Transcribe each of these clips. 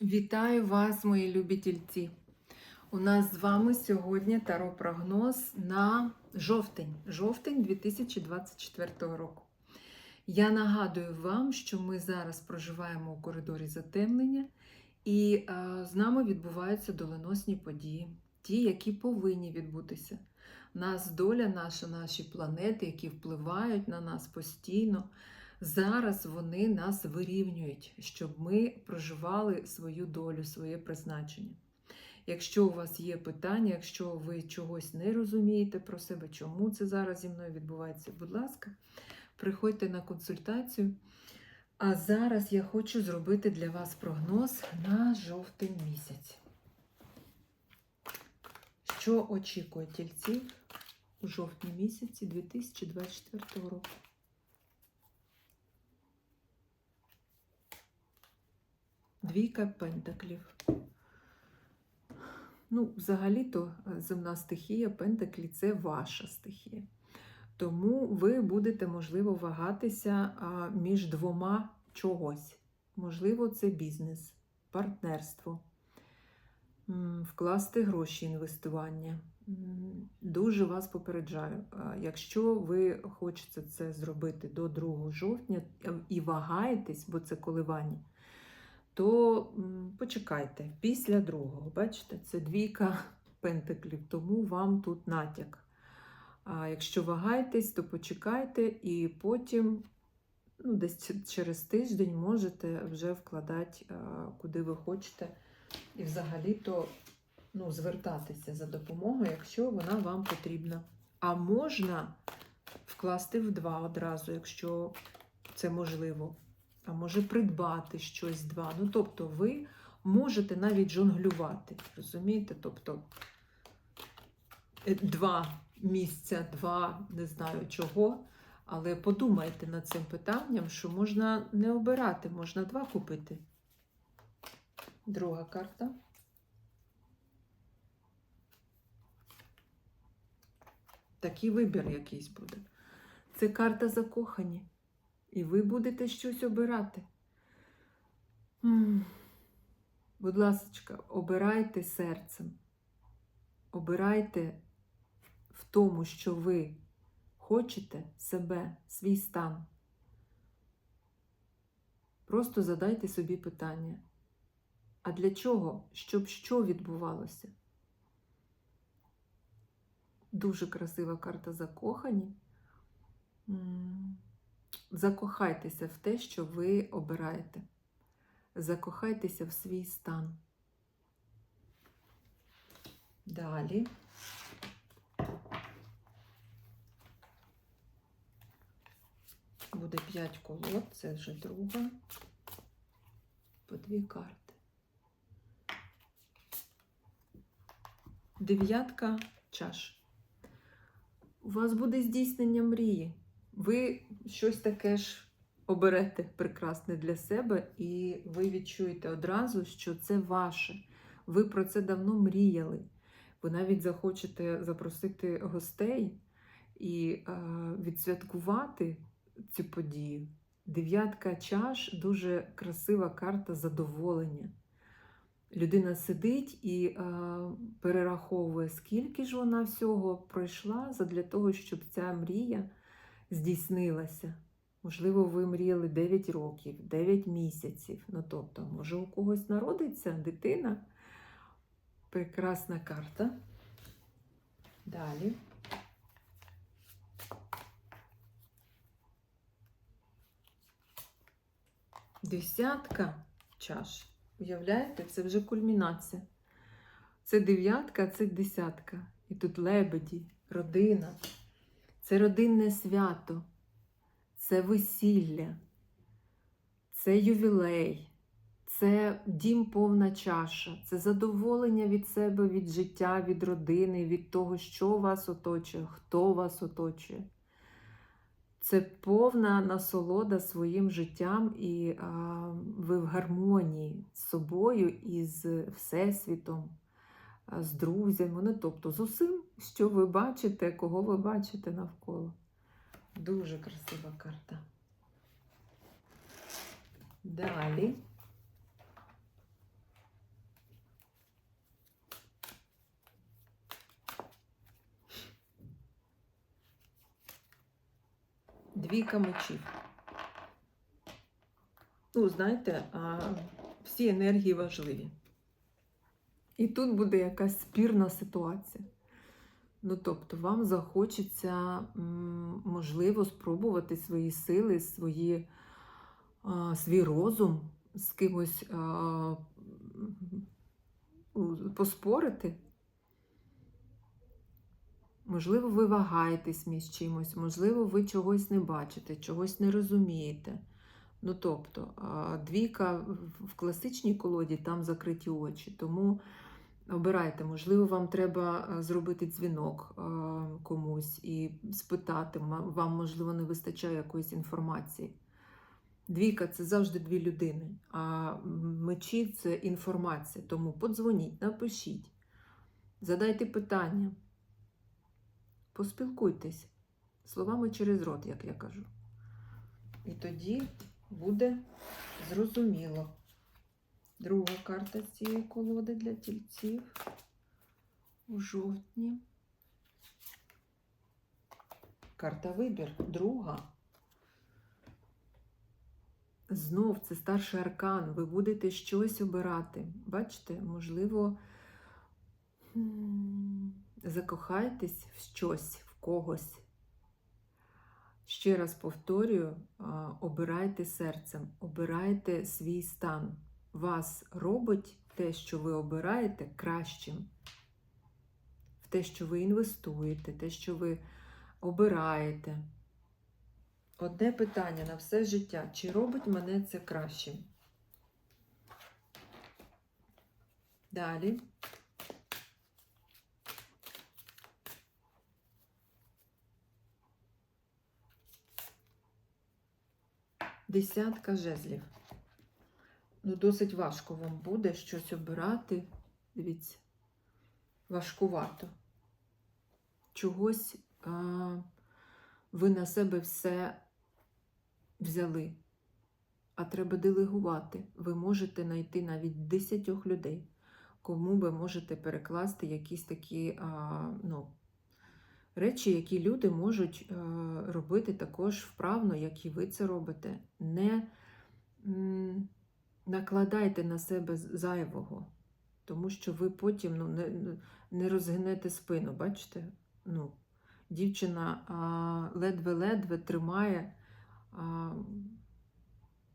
Вітаю вас, мої любі тільці! У нас з вами сьогодні таро-прогноз на жовтень, жовтень 2024 року. Я нагадую вам, що ми зараз проживаємо у коридорі затемнення, і е, з нами відбуваються доленосні події, ті, які повинні відбутися. Нас доля, наша, наші планети, які впливають на нас постійно. Зараз вони нас вирівнюють, щоб ми проживали свою долю, своє призначення. Якщо у вас є питання, якщо ви чогось не розумієте про себе, чому це зараз зі мною відбувається, будь ласка, приходьте на консультацію. А зараз я хочу зробити для вас прогноз на жовтень місяць. Що очікує тільців у жовтні місяці 2024 року? Двійка пентаклів. Ну, взагалі-то е, земна стихія, пентаклі це ваша стихія. Тому ви будете, можливо, вагатися між двома чогось. Можливо, це бізнес, партнерство, вкласти гроші, інвестування. Дуже вас попереджаю, якщо ви хочете це зробити до 2 жовтня і вагаєтесь, бо це коливання то почекайте, після другого, бачите, це двійка пентаклів, тому вам тут натяк. А якщо вагаєтесь, то почекайте, і потім, ну, десь через тиждень можете вже вкладати, куди ви хочете, і взагалі-то ну, звертатися за допомогою, якщо вона вам потрібна. А можна вкласти в два одразу, якщо це можливо а може придбати щось два. Ну, тобто, ви можете навіть жонглювати. Розумієте? Тобто е, два місця, два, не знаю чого. Але подумайте над цим питанням, що можна не обирати, можна два купити. Друга карта. Такий вибір якийсь буде. Це карта закохані. І ви будете щось обирати. Будь ласка, обирайте серцем. Обирайте в тому, що ви хочете себе, свій стан. Просто задайте собі питання. А для чого? Щоб що відбувалося? Дуже красива карта закохані. Закохайтеся в те, що ви обираєте. Закохайтеся в свій стан. Далі. Буде 5 колод, це вже друга. По дві карти. Дев'ятка чаш. У вас буде здійснення мрії ви щось таке ж оберете прекрасне для себе, і ви відчуєте одразу, що це ваше. Ви про це давно мріяли. Ви навіть захочете запросити гостей і е, відсвяткувати цю подію. Дев'ятка чаш дуже красива карта задоволення. Людина сидить і е, перераховує, скільки ж вона всього пройшла для того, щоб ця мрія здійснилася. Можливо, ви мріяли 9 років, 9 місяців. Ну, тобто, може, у когось народиться дитина. Прекрасна карта. Далі. Десятка чаш. Уявляєте, це вже кульмінація. Це дев'ятка, це десятка. І тут лебеді, родина. Це родинне свято, це весілля, це ювілей, це дім повна чаша, це задоволення від себе, від життя, від родини, від того, що вас оточує, хто вас оточує. Це повна насолода своїм життям, і а, ви в гармонії з собою і з Всесвітом з друзями, ну тобто з усім, що ви бачите, кого ви бачите навколо. Дуже красива карта. Далі. Двійка мечів. Ну, знаєте, всі енергії важливі. І тут буде якась спірна ситуація. Ну, тобто, вам захочеться, можливо, спробувати свої сили, свої, свій розум з кимось поспорити. Можливо, ви вагаєтесь між чимось, можливо, ви чогось не бачите, чогось не розумієте. Ну, тобто, двійка в- класичній колоді там закриті очі, тому обирайте, можливо, вам треба зробити дзвінок комусь і спитати, вам, можливо, не вистачає якоїсь інформації. Двійка це завжди дві людини, а мечі це інформація. Тому подзвоніть, напишіть, задайте питання, поспілкуйтесь словами через рот, як я кажу. І тоді буде зрозуміло. Друга карта цієї колоди для тільців у жовтні. Карта вибір. Друга. Знов це старший аркан. Ви будете щось обирати. Бачите, можливо, закохайтесь в щось, в когось. Ще раз повторюю, обирайте серцем, обирайте свій стан. Вас робить те, що ви обираєте, кращим. В те, що ви інвестуєте, те, що ви обираєте. Одне питання на все життя: чи робить мене це кращим? Далі. Десятка жезлів. Ну, досить важко вам буде щось обирати. Дивіться, важкувато. Чогось а, ви на себе все взяли, а треба делегувати. Ви можете знайти навіть десятьох людей, кому ви можете перекласти якісь такі а, ну, речі, які люди можуть е, робити також вправно, як і ви це робите. Не накладайте на себе зайвого, тому що ви потім ну, не, не розгинете спину. Бачите? Ну, дівчина ледве-ледве тримає, а,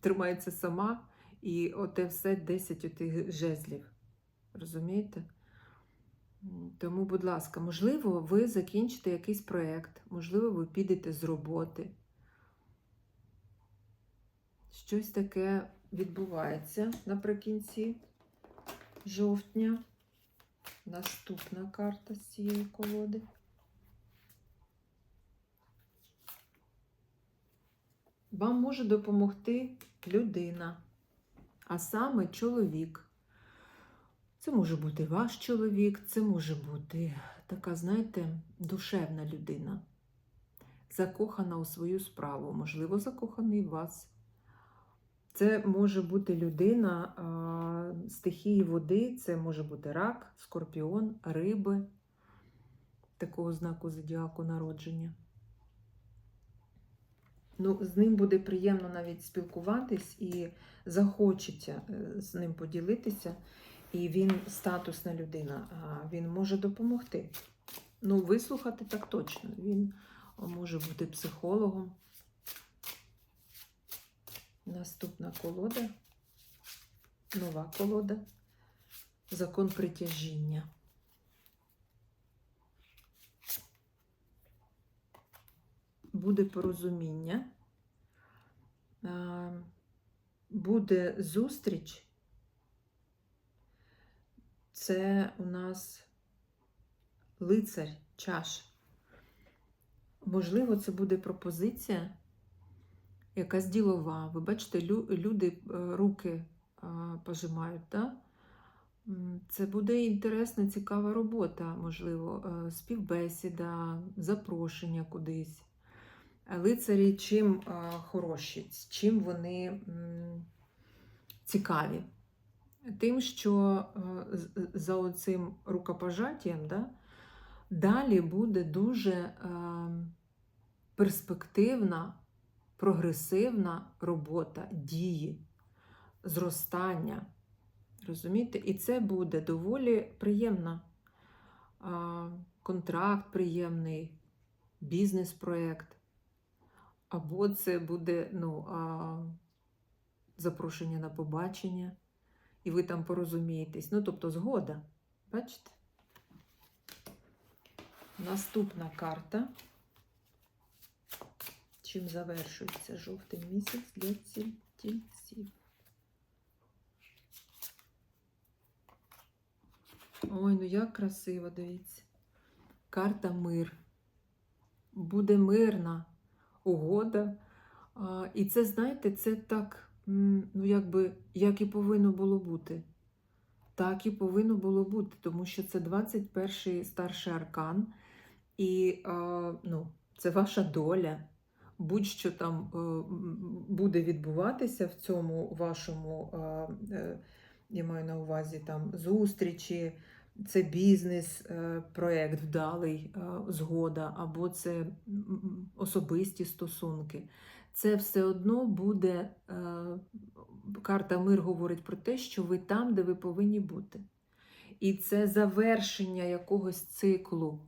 тримається сама, і оте все 10 отих жезлів. Розумієте? Тому, будь ласка, можливо, ви закінчите якийсь проєкт, можливо, ви підете з роботи. Щось таке відбувається наприкінці жовтня. Наступна карта з цієї колоди. Вам може допомогти людина, а саме чоловік. Це може бути ваш чоловік, це може бути така, знаєте, душевна людина, закохана у свою справу, можливо, закоханий в вас. Це може бути людина а, стихії води, це може бути рак, скорпіон, риби, такого знаку зодіаку народження. Ну, з ним буде приємно навіть спілкуватись і захочеться е, з ним поділитися. І він статусна людина, він може допомогти. Ну, вислухати так точно. Він може бути психологом. Наступна колода, нова колода, закон притяжіння. Буде порозуміння, буде зустріч. Це у нас лицар чаш. Можливо, це буде пропозиція якась ділова. Ви бачите, люди е, руки пожимають. Да? Це буде інтересна, цікава робота, можливо, е, співбесіда, запрошення кудись. Лицарі чим хороші, чим вони цікаві? Тим, що е, за оцим рукопожаттям да, далі буде дуже е, перспективна прогресивна робота, дії, зростання. Розумієте? І це буде доволі приємна. А, контракт приємний, бізнес-проект. Або це буде ну, запрошення на побачення, і ви там порозумієтесь. Ну, тобто, згода. Бачите? Наступна карта. Чим завершується жовтий місяць для ці- тільців? Ой, ну як красиво, дивіться. Карта мир. Буде мирна угода. І це, знаєте, це так, ну якби, як і повинно було бути. Так і повинно було бути, тому що це 21-й старший аркан, і ну, це ваша доля. Будь-що там е, буде відбуватися в цьому вашому, е, я маю на увазі там зустрічі, це бізнес, е, проект вдалий, згода, або це особисті стосунки. Це все одно буде, е, карта мир говорить про те, що ви там, де ви повинні бути. І це завершення якогось циклу.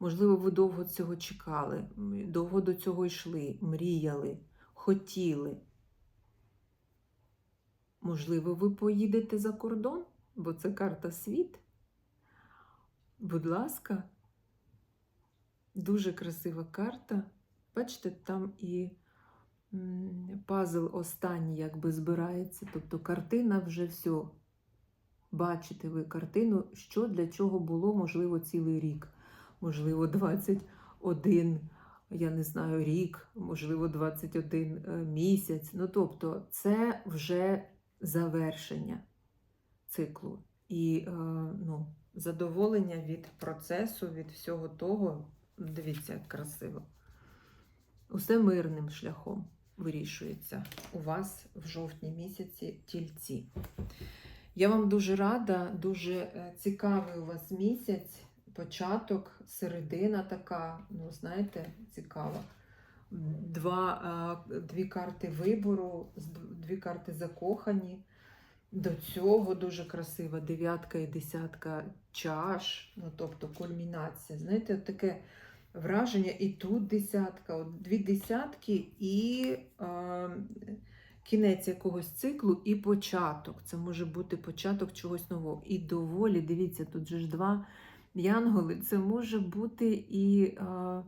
Можливо, ви довго цього чекали, довго до цього йшли, мріяли, хотіли. Можливо, ви поїдете за кордон, бо це карта світ. Будь ласка, дуже красива карта. Бачите, там і пазл останній якби збирається. Тобто картина вже все. Бачите ви картину, що для чого було, можливо, цілий рік, можливо, 21, я не знаю, рік, можливо, 21 е, місяць. Ну, тобто, це вже завершення циклу. І е, ну, задоволення від процесу, від всього того. Дивіться, як красиво. Усе мирним шляхом вирішується у вас в жовтні місяці тільці. Я вам дуже рада, дуже е, цікавий у вас місяць, початок, середина така, ну, знаєте, цікава. Два, дві карти вибору, дві карти закохані. До цього дуже красива дев'ятка і десятка чаш, ну тобто кульмінація. Знаєте, таке враження, і тут десятка, от дві десятки і е, кінець якогось циклу і початок. Це може бути початок чогось нового. І доволі, дивіться, тут же ж два янголи. Це може бути і е,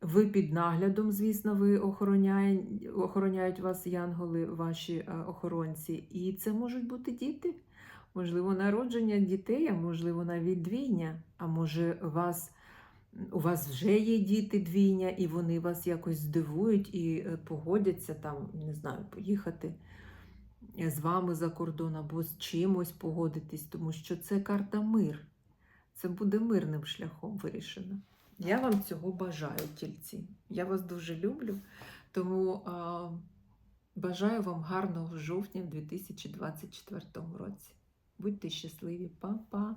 ви під наглядом, звісно, ви охороняє, охороняють вас янголи, ваші е, охоронці. І це можуть бути діти. Можливо, народження дітей, а можливо, навіть двійня. А може, вас, у вас вже є діти двійня, і вони вас якось здивують і е, погодяться там, не знаю, поїхати з вами за кордон або з чимось погодитись, тому що це карта мир. Це буде мирним шляхом вирішено. Я вам цього бажаю, тільці. Я вас дуже люблю, тому а, бажаю вам гарного жовтня в 2024 році. Будьте щасливі, Па-па!